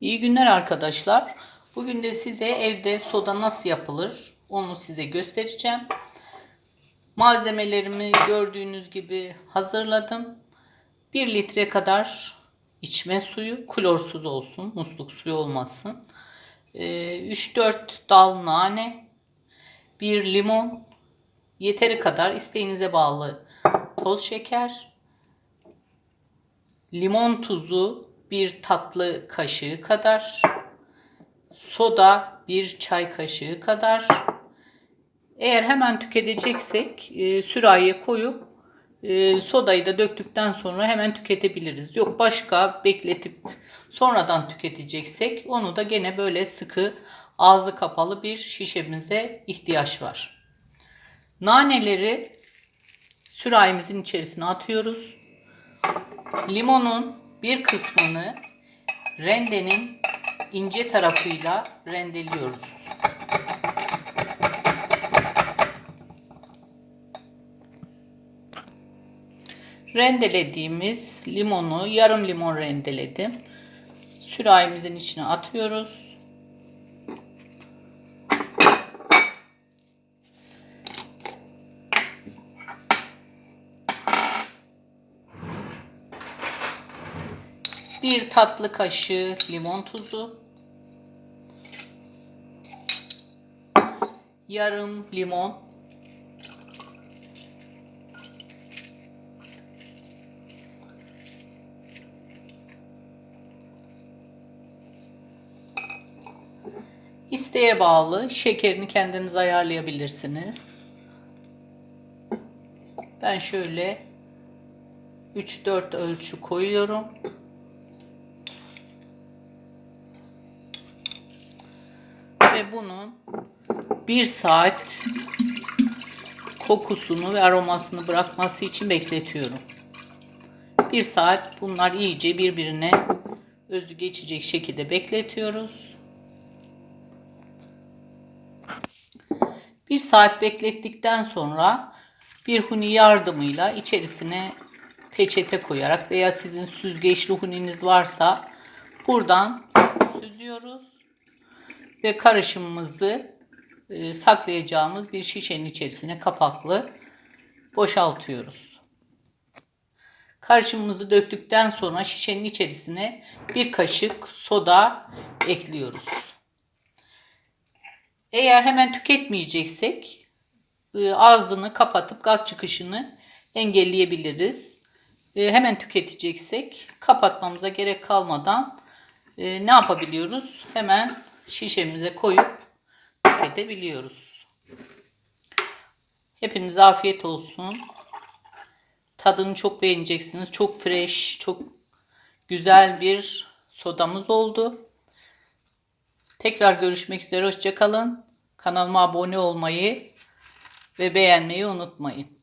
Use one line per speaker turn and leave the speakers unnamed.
İyi günler arkadaşlar. Bugün de size evde soda nasıl yapılır onu size göstereceğim. Malzemelerimi gördüğünüz gibi hazırladım. 1 litre kadar içme suyu, klorsuz olsun, musluk suyu olmasın. Ee, 3-4 dal nane, 1 limon, yeteri kadar isteğinize bağlı toz şeker, limon tuzu bir tatlı kaşığı kadar, soda bir çay kaşığı kadar. Eğer hemen tüketeceksek e, sürahiye koyup e, sodayı da döktükten sonra hemen tüketebiliriz. Yok başka bekletip sonradan tüketeceksek onu da gene böyle sıkı ağzı kapalı bir şişemize ihtiyaç var. Naneleri sürahimizin içerisine atıyoruz. Limonun bir kısmını rendenin ince tarafıyla rendeliyoruz. Rendelediğimiz limonu yarım limon rendeledim. Sürahimizin içine atıyoruz. Bir tatlı kaşığı limon tuzu. Yarım limon. İsteğe bağlı şekerini kendiniz ayarlayabilirsiniz. Ben şöyle 3-4 ölçü koyuyorum. Ve bunun bir saat kokusunu ve aromasını bırakması için bekletiyorum. Bir saat bunlar iyice birbirine özü geçecek şekilde bekletiyoruz. Bir saat beklettikten sonra bir huni yardımıyla içerisine peçete koyarak veya sizin süzgeçli huniniz varsa buradan süzüyoruz ve karışımımızı e, saklayacağımız bir şişenin içerisine kapaklı boşaltıyoruz. Karışımımızı döktükten sonra şişenin içerisine bir kaşık soda ekliyoruz. Eğer hemen tüketmeyeceksek e, ağzını kapatıp gaz çıkışını engelleyebiliriz. E, hemen tüketeceksek kapatmamıza gerek kalmadan e, ne yapabiliyoruz? Hemen şişemize koyup tüketebiliyoruz. Hepinize afiyet olsun. Tadını çok beğeneceksiniz. Çok fresh, çok güzel bir sodamız oldu. Tekrar görüşmek üzere. Hoşçakalın. Kanalıma abone olmayı ve beğenmeyi unutmayın.